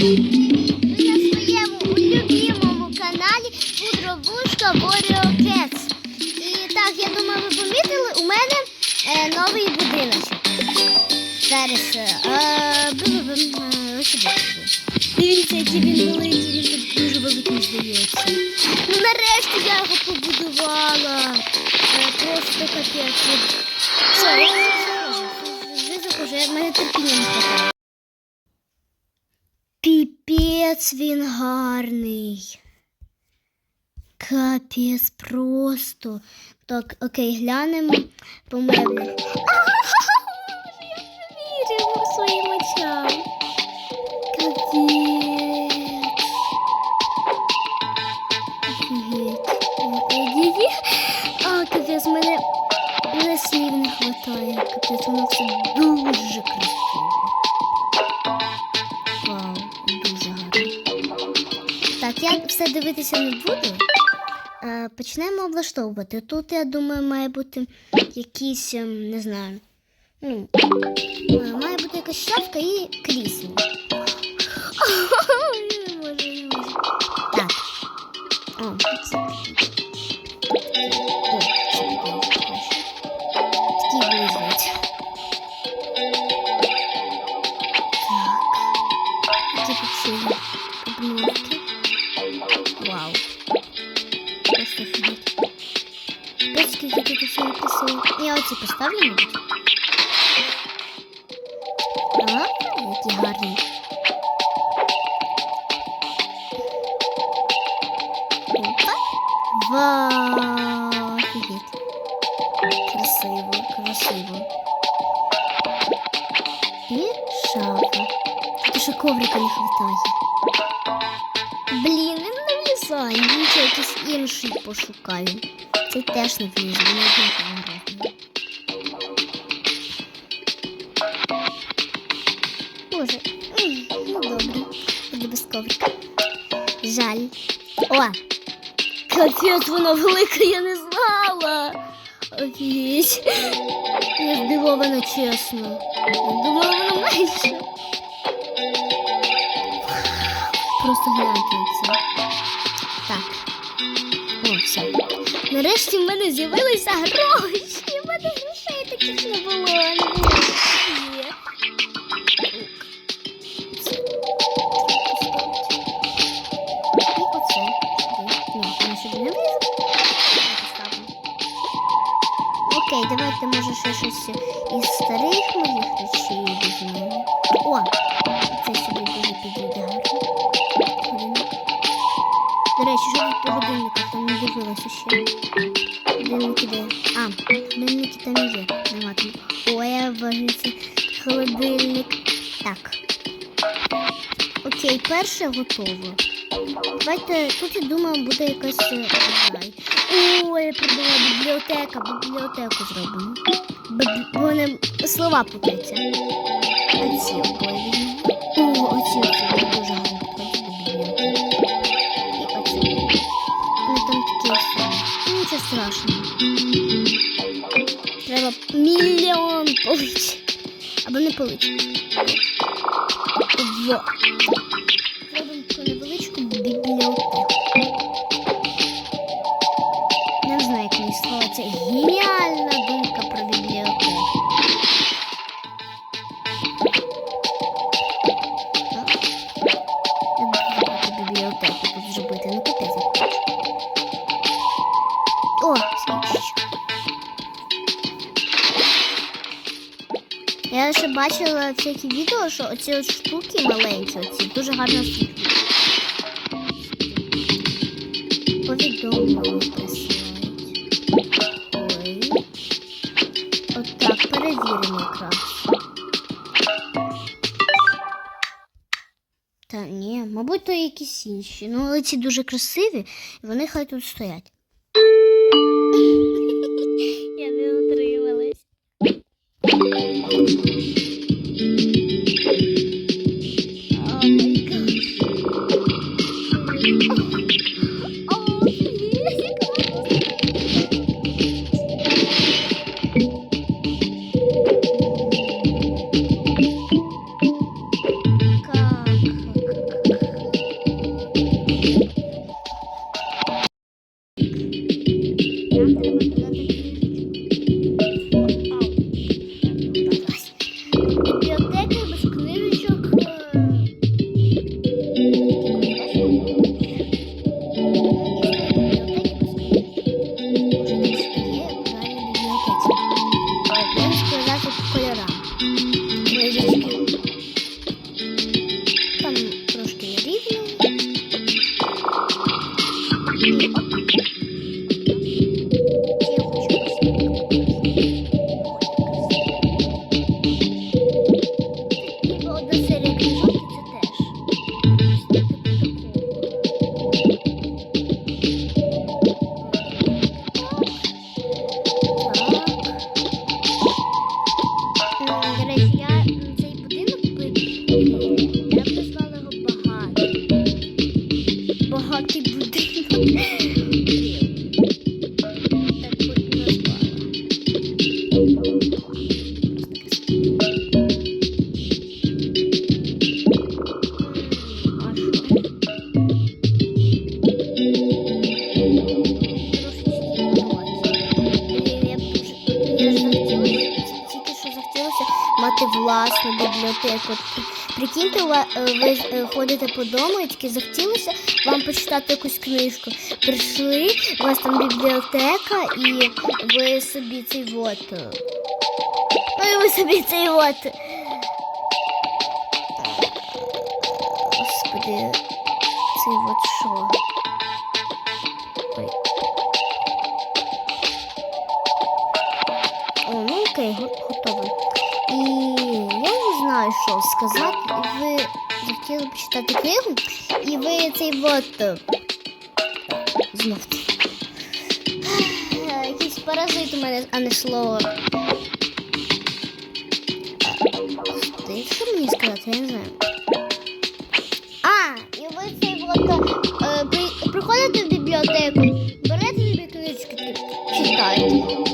На своєму улюбленому каналі Пудровушка Warrior Cats. І так, я думаю, ви помітили, у мене е, новий будиночок. Зараз. Е, е, е. Дивіться, який він великий, він тут дуже великий здається. Ну нарешті я його побудувала. Е, просто капець. Все, я вже заходжу. Вже заходжу, я в мене терпіння не хватає. Піпець він гарний. Капець просто. Так, окей, глянемо по меблях. Я вірю своїм очам. Капець. Офігеть. Офігеть. А, капець, мене, мене слів не хватає. Капець, воно все дивитися не буду. Почнемо облаштовувати. Тут, я думаю, має бути якийсь, ем, не знаю. Ну, е, має бути якась шафка і крісло. Не можу, не можу. Так. О. Такі визвать. Поставлю, мабуть. А, які гарні. Вау, офігеть. Красиво, красиво. І шафа. Тут ще коврика не хватає. Блін, він не влізає. Нічого якийсь інший пошукаю. Цей теж не він однаково розміру. Капець, воно велике, я не знала. Офігеть. Я здивована, чесно. Думала, воно менше. Просто гляньте на це. Так. О, все. Нарешті в мене з'явилися гроші. В мене грошей таких не було. Не було. Окей, давайте може ще щось із старих моїх речей візьмемо. О, це сюди дуже підійде. До речі, що тут по годинниках? Там не дивилася ще. Годинники де? А, годинники там і є. Нема там. Ой, я бачу, холодильник. Так. Окей, перше готово. Давайте тут, я думаю, буде якась. е, не знаю. О, я придумала бібліотека, бібліотеку зробимо. Бо вони слова путаються. Оці візьмемо. О, оці оці дуже гарно. І оці. Вони там такі. Ну, Нічого страшного. Треба мільйон полиць. Або не полиць. Во. Бачила всякі відео, що оці от штуки маленькі, оці дуже гарно освітлюють. Повідомлення присилають. Ой. От перевіримо якраз. Та ні, мабуть, то якісь інші. Ну, але ці дуже красиві, і вони хай тут стоять. Я не утрималась. Бібліотеку. Прикиньте, е, ви е, ходите по дому і тільки захотілося вам почитати якусь книжку. Прийшли, у вас там бібліотека, і ви собі цей вот. е, Ну і ви собі цей вот. е, Господи, цей вот що? Знаю, що сказати. Ви захотіли почитати книгу, і ви цей вот е, знов. Якийсь паразит у мене, а не слово. Ти що мені сказати? Я не знаю. А, і ви цей вот е, приходите в бібліотеку, берете книжки, читаєте.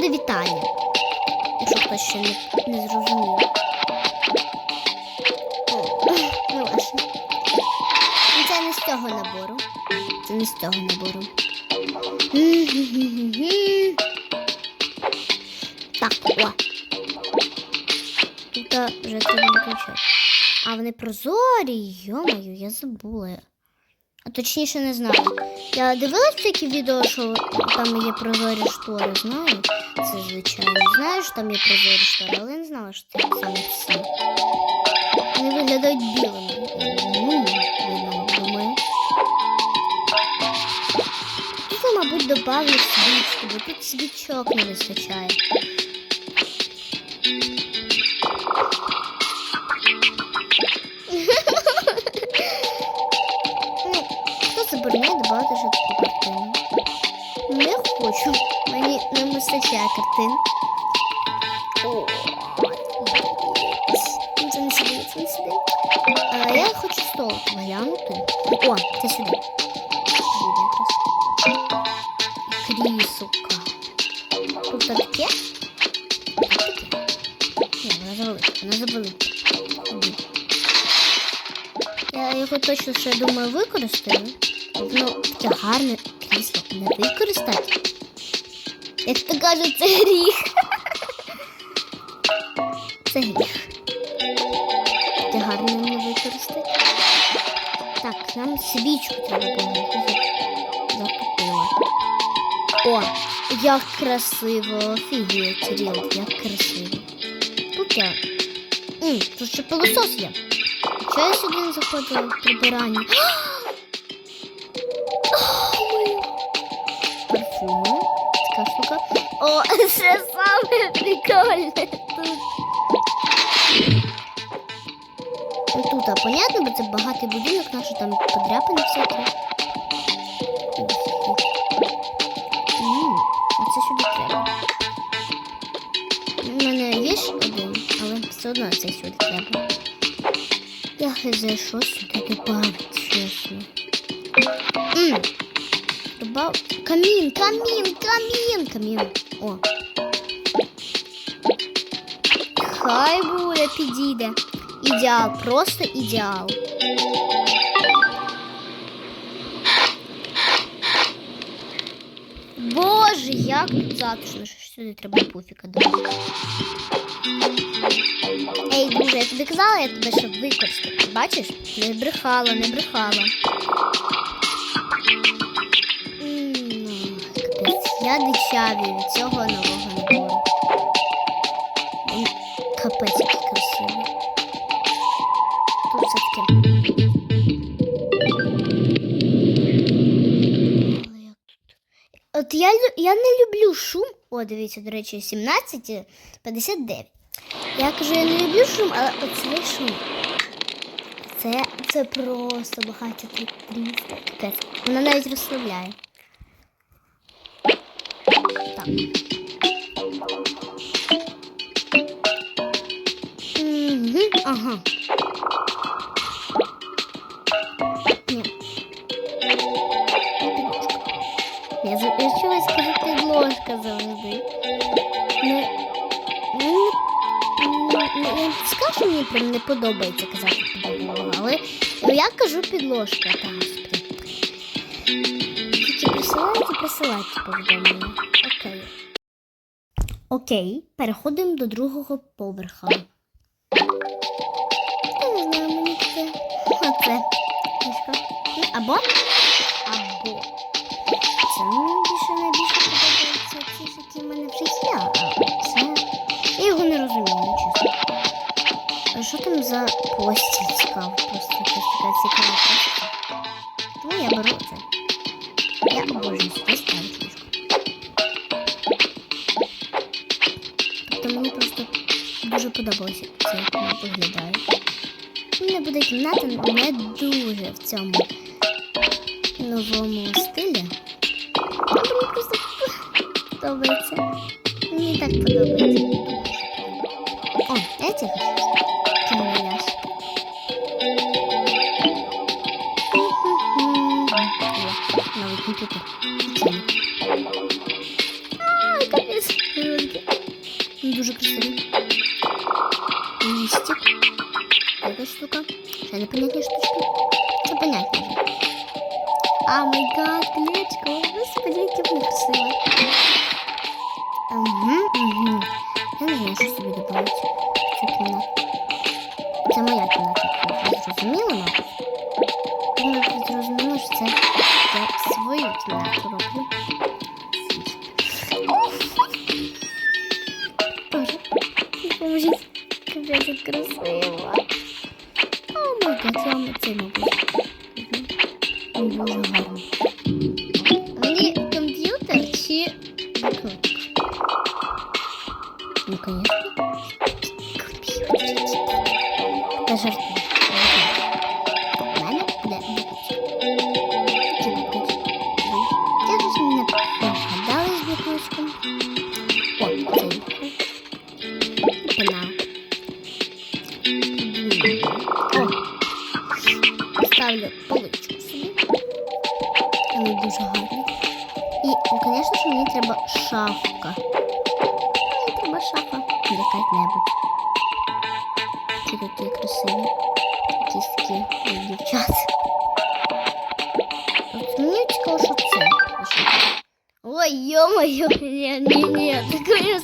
Буде Віталія. Якщо хтось ще не, не зрозумів. О, Ну, власне. Ну, Це не з цього набору. Це не з цього набору. Так, о. Тут а, вже треба виключати. А вони прозорі, йомаю, я забула. А точніше не знаю. Я дивилась такі відео, що там є прозорі штори, знаю. Це звичайно. Знаю, що там є прозорі штори, але не знала, що це саме всі. Вони виглядають білими. Ну, мабуть, додавлю свічку, бо тут свічок не вистачає. Вистачає картин. О. Це не сюди, це не сюди. А я хочу стол глянути. О, це сюди. Кріселка. Тут таке? Ні, вона завелика, вона завелика. Я його точно ще думаю використаю. Воно таке гарне крісло не використати. Кажуть, це гріх. Це гріх. Таке гарне не використати. Так, нам свічку треба було. Закупила. О, як красиво. Офігеть, Ріл, як красиво. Тут я. М, тут ще пилосос є. Чого я сюди не заходила в прибирання? О, це саме прикольне тут. Ну, Тут, а понятно, бо це багатий будинок, наші там подряпини всякі. Оце сюди треба. У мене є ж один, але все одно це сюди треба. Я хз, що сюди добавить, чесно. М, Добав... Камін, камін, камін, камін. О. Хай буде, підійде. Ідеал, просто ідеал. Боже, як тут затишно, що сюди треба пуфіка дати. Ей, друже, я тобі казала, я тебе щоб використати. Бачиш? Не брехала, не брехала. Я дичаві від цього нового набору. Він Капець, який красивий. Тут все тут? От я, я не люблю шум. О, дивіться, до речі, 17.59. Я кажу, я не люблю шум, але оцей шум. Це, це просто багаття тут Вона навіть розслабляє. Угу, ага. Я чогось сказати підложка завжди. Не, не, не, скажу, мені прям не подобається казати підлога, але ну, я кажу підложка там. Чи присилають і повідомлення? Окей. Переходимо до другого поверха. Я не знаю, мені це. Оце. Ну, Або. Або. Це мені більше найбільше подобається ці, які в мене вже є. Це. Я його не розумію, чесно. А що там за постіль цікаво? Просто якась така цікава постіль. Тому я беру це. Я обожнюю сюди дуже подобалося як вона виглядає. У мене буде кімната не дуже в цьому новому стилі. Мені просто подобається. Мені так подобається. О, я тихо. ставлю поличку собі. Вони дуже гарні. І, ну, звісно ж, мені треба шафка. Мені треба шафа яка-небудь. Ці такі красиві. Якісь такі як дівчат. От мені цікаво, що це. Ой, ё-моё, ні, ні, ні, такое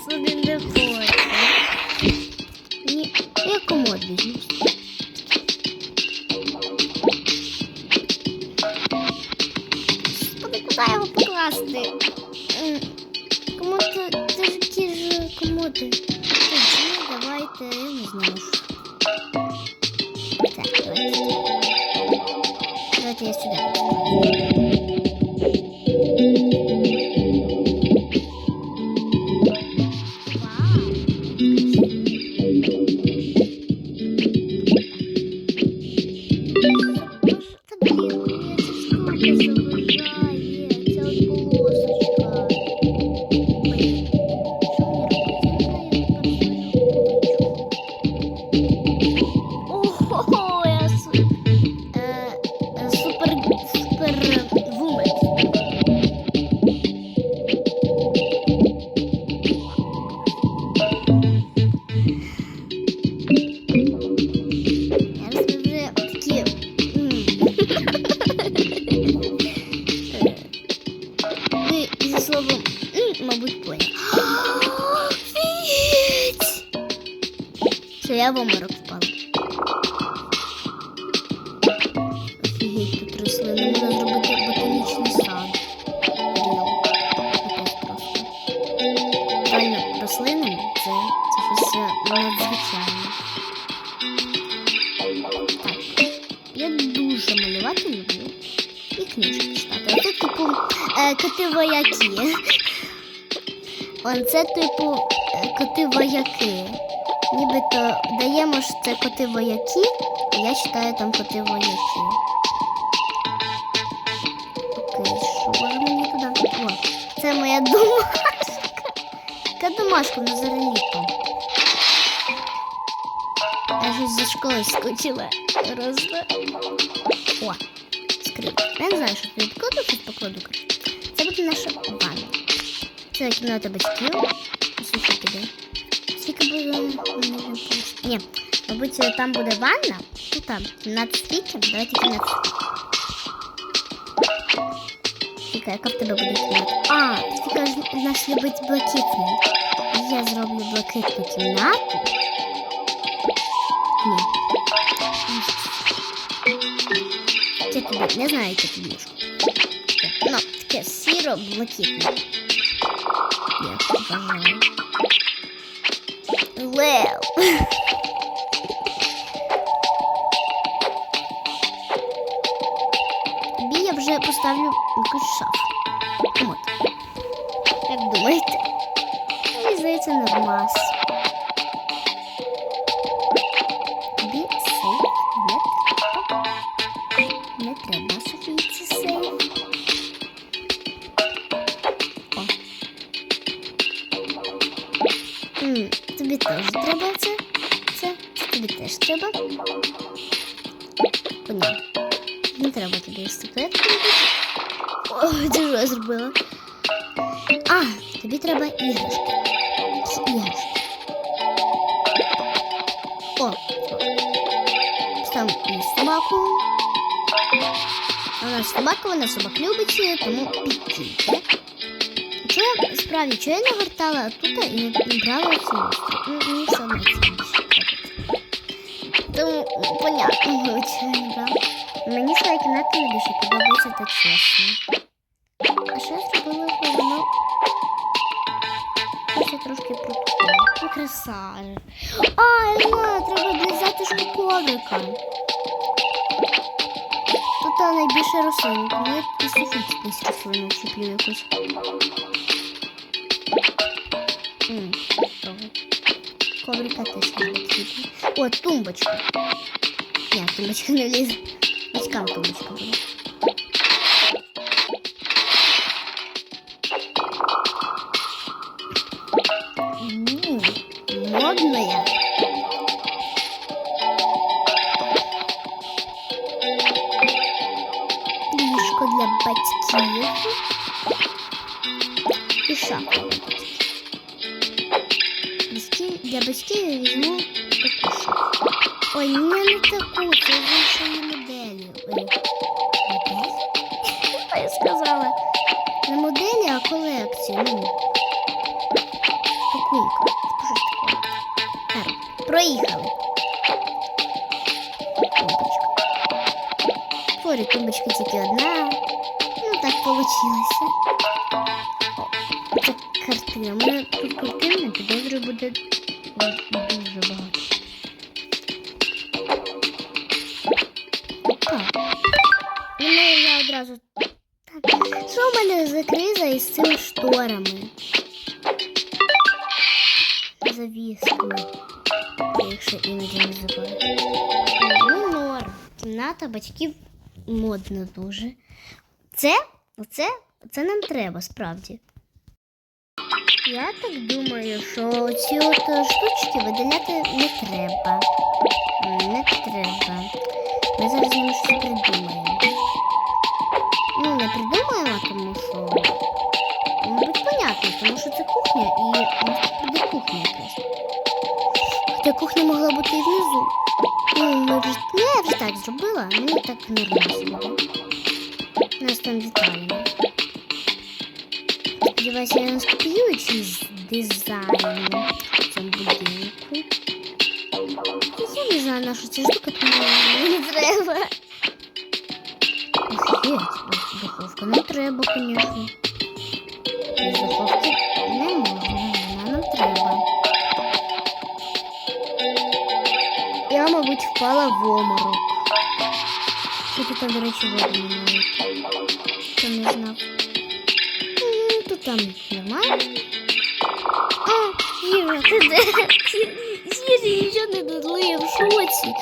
в оморок впала. Офігеть, тут рослини. Можна зробити ботанічний сад. Ріл. Реально, рослини це, це щось е, надзвичайне. Так. Я дуже малювати люблю. І книжки читати. Оце типу е, коти вояки. Он це типу е, коти вояки. Нібито даємо ж це коти вояки, а я читаю там коти вояки. Окей, що може мені туди? О, це моя домашка. Яка домашка на зареліто. Я щось за школою скучила. Просто. О, скрипка. Я не знаю, що тут покладу, щось покладу. Це буде наша ванна. Це кімната батьків. Скільки піде? Ні, мабуть, там буде ванна. Ну там, кімната скільки? Давайте кімнату. Фіка, яка в тебе буде кімната? А, Фіка ж наш любить блакитний. Я зроблю блакитну кімнату. Ні. Це тобі, не знаю, яке тобі ліжко. Ну, таке сіро блакитне. Я вважаю. Лев. Тобі я вже поставлю якусь шафу. От. Як думаєте? Мені здається, нормас. Вона собак любить, тому підтільки. Чого я справді, чого я не гортала оттуда і не, не брала цю? Мені все подобається. Тому понятно, чого я не брала. Мені своя кімната найбільше подобається, так чесно. А що я зробила, що воно трошки. Ну, краса. А, я треба для затишку коврика. Тут а, найбільше рослин. Тому я і суфіт десь рослину вчеплю якусь. М, добре. Коврика теж не потрібно. О, тумбочка. Ні, тумбочка не влізе. Батькам тумбочка буде. Таку. Ой, не не таку, це іншої моделі. Ой? Що я сказала? Не моделі, а колекцію. Ну? Так, проїхали. Це, оце, це нам треба, справді. Я так думаю, що ці от штучки видаляти не треба. Не треба. Ми зараз ними щось придумаємо. Ну, не придумаємо, тому що. Мабуть, понятно, тому що це кухня і буде кухня якась. Хоча кухня могла бути і внизу. Ну, ми вже, ну, я вже так зробила, мені так нормально нас там деталі. Сподіваюся, я не скопіюю чийсь дизайн в цьому будинку. Я не знаю, на що ця штука, тому мені не треба. Офігеть, духовка не треба, звісно. Без духовки не можна, вона нам треба. Я, мабуть, впала в оморок. Що тут, до речі, воду немає. Хто не знав. М, Тут там нормально. А, Іра, ти де? Сірі нічого не додали, я в шоці.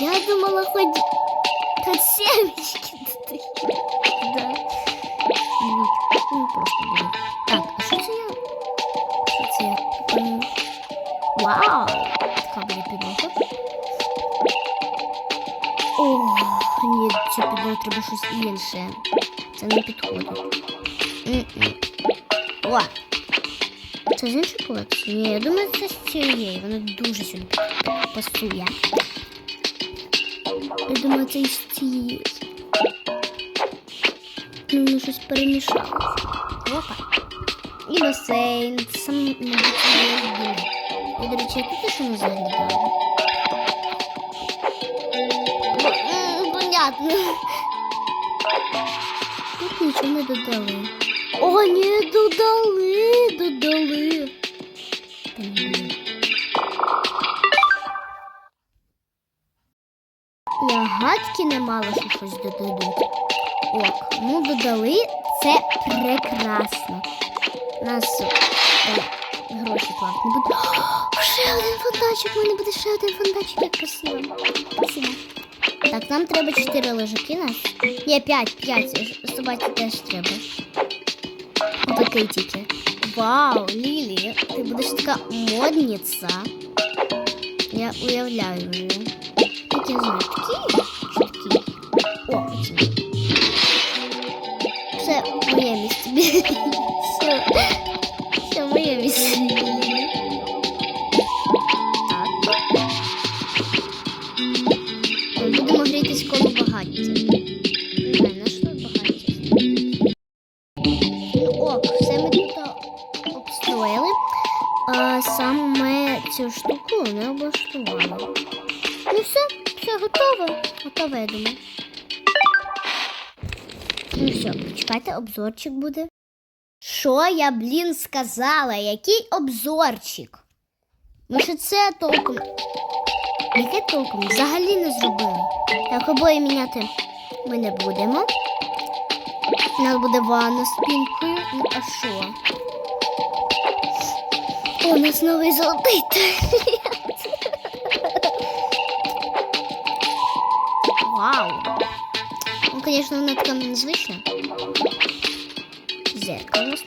Я думала, хоч, хоч семечки додали. Да. Ну, ну, просто буде. Так, а що це я? Що це я? М, Вау! ні, цю підлогу треба щось інше. Це не підходить. М-м. О, Це з іншої колекції? Ні, я думаю, це з цієї. Вона дуже сюди пасує. Я думаю, це із цієї. Ну, воно щось перемішалося. Опа. І басейн. Це саме, мабуть, моє любиме. Я, до речі, я тут ще не заглядала. М, Понятно. Тут нічого не додали. О, ні, додали, додали. Я гадки не мала, що щось додадуть. Ок, ну додали, це прекрасно. Нас е, гроші плавати не буде. О, ще один фонтанчик, у мене буде ще один фонтанчик, як красиво. Красиво. Так, нам треба 4 лежаки нас. Ні, 5, 5. Собаці теж треба. Такий тільки. Вау, Лілі, ти будеш така модниця. Я уявляю її. Такі, не знаю, такі? Чи такі? О, оці. Це моє місце. Все. Все Обзорчик буде. Що я, блін, сказала? Який обзорчик? Ми ще це толком. Яке толком? Взагалі не зробили. Так, обоє міняти ми не будемо. У нас буде ванна з пінкою. Ну, а що? У нас новий золотий туалет. Вау. Ну, конечно, вона така незвична. Зеркало у нас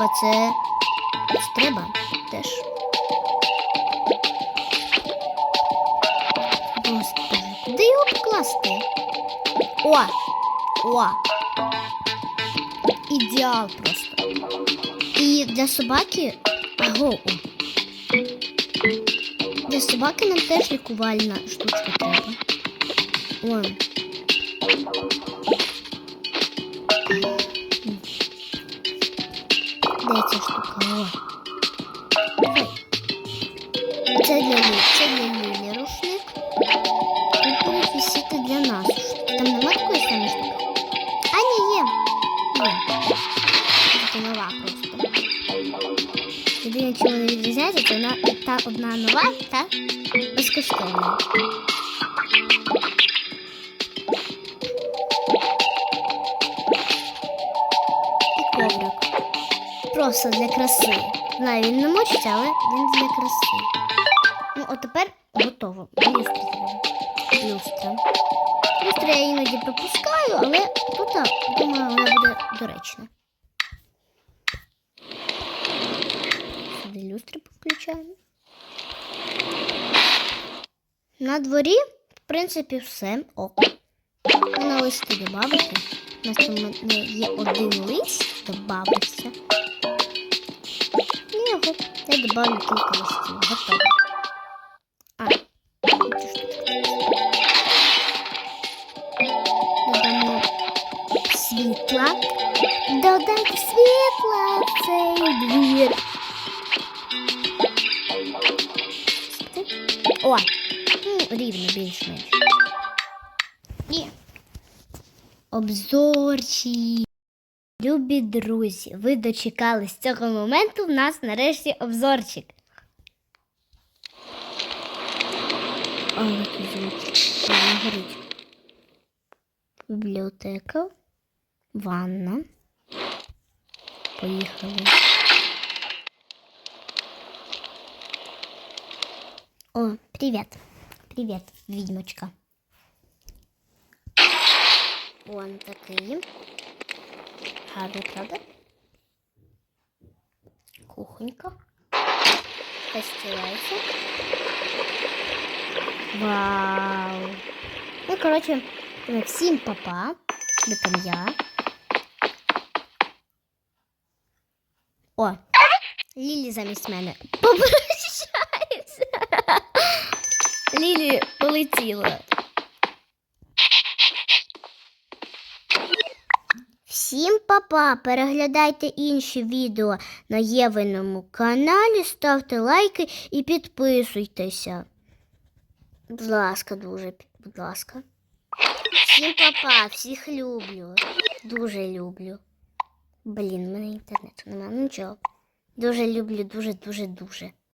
треба. Це, треба теж. Господи, куди його покласти? О! О! Ідеал просто. І для собаки. Аго. Для собаки нам теж лікувальна штучка треба. Вон. Та одна нова, та безкоштовна. І коврик. Просто для краси. Знаю, він не мочиться, але він для краси. Ну, от тепер готово. Люстра треба. Люстра. Люстру я іноді пропускаю, але тут, думаю, вона буде доречна. Люстри включаємо. На дворі, в принципі, все. Ок. Можна листи додати. У нас там є один лист, додався. І його я додаю кілька листів. Готово. А. Додамо світла. Додайте світла в цей двір. О, рівно більш-менш. І обзорчі. Любі друзі, ви дочекались цього моменту. В нас нарешті обзорчик. Бібліотека, ванна. Поїхали. О, привіт. Привіт, відьмочка. Вон такий. Гарно, правда? Кухонька. Постілайся. Вау. Ну, коротше, всім папа. Де там я. О, Лілі замість мене. Попрощайся. Лілі полетіла. Всім папа! Переглядайте інші відео на Євиному каналі, ставте лайки і підписуйтеся. Будь ласка, дуже, будь ласка. Всім папа, всіх люблю. Дуже люблю. Блін, в мене інтернету немає. Ну нічого. Дуже люблю, дуже, дуже, дуже.